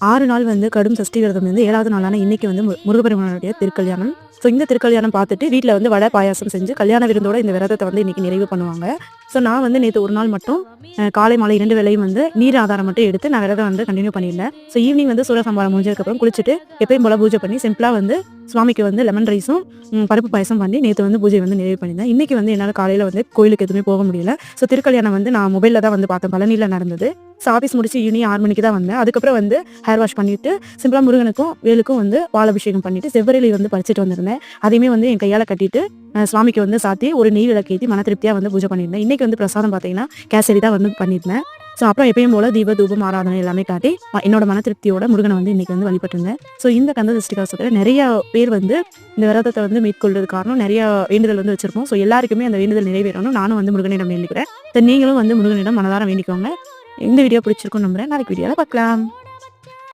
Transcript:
ஆறு நாள் வந்து கடும் சஷ்டி விரதம் வந்து ஏழாவது நாளான இன்னைக்கு வந்து முருகப்பெருமானுடைய திருக்கல்யாணம். ஸோ இந்த திருக்கல்யாணம் பார்த்துட்டு வீட்டில் வந்து வடை பாயாசம் செஞ்சு கல்யாண விருந்தோட இந்த விரதத்தை வந்து இன்னைக்கு நிறைவு பண்ணுவாங்க. ஸோ நான் வந்து நேற்று ஒரு நாள் மட்டும் காலை மாலை இரண்டு வேளையும் வந்து நீர் ஆதாரம் மட்டும் எடுத்து நான் விரதம் வந்து கண்டினியூ பண்ணியிருந்தேன். ஸோ ஈவினிங் வந்து சூரிய சம்பாரம் முடிஞ்சதுக்கப்புறம் குளிச்சுட்டு எப்பயும் போல பூஜை பண்ணி சிம்பிளாக வந்து சுவாமிக்கு வந்து லெமன் ரைஸும் பருப்பு பாயசம் பண்ணி நேற்று வந்து பூஜை வந்து நிறைவு பண்ணியிருந்தேன். இன்னைக்கு வந்து என்னால் காலையில் வந்து கோயிலுக்கு எதுவுமே போக முடியல. ஸோ திருக்கல்யாணம் வந்து நான் மொபைலில் தான் வந்து பார்த்தேன். பழனியில் நடந்தது. ஸோ ஆஃபீஸ் முடிச்சு ஈவினிங் ஆறு மணிக்கு தான் வந்தேன். அதுக்கப்புறம் வந்து ஹேர் வாஷ் பண்ணிட்டு சிம்பிளாக முருகனுக்கும் வேலுக்கும் வந்து பால் அபிஷேகம் பண்ணிட்டு செவ்வரளி வந்து பறிச்சுட்டு வந்திருந்தேன். அதையுமே வந்து என் கையால் கட்டிட்டு சுவாமிக்கு வந்து சாத்தி ஒரு நெய் விளக்கேற்றி மன திருப்தியாக வந்து பூஜை பண்ணியிருந்தேன். இன்றைக்கி வந்து பிரசாதம் பார்த்தீங்கன்னா கேசரி தான் வந்து பண்ணியிருந்தேன். ஸோ அப்புறம் எப்பயும் போல தீப தூபம் ஆராதனை எல்லாமே காட்டி என்னோட மன திருப்தியோட முருகனை வந்து இன்னைக்கு வந்து வழிபட்டிருந்தேன். ஸோ இந்த கந்த சஷ்டி கவசத்தில் நிறைய பேர் வந்து இந்த விரதத்தை வந்து மேற்கொள்றது காரணம் நிறைய வேண்டுதல் வந்து வச்சிருப்போம். ஸோ எல்லாருக்குமே அந்த வேண்டுதல் நிறைவேறணும். நானும் வந்து முருகனிடம் வேண்டிக்கிறேன். ஸோ நீங்களும் வந்து முருகனிடம் மனதாரம் வேண்டிக்கோங்க. இந்த வீடியோ பிடிச்சிருக்கும் நம்புறேன். நாளைக்கு வீடியோவில் பார்க்கலாம்.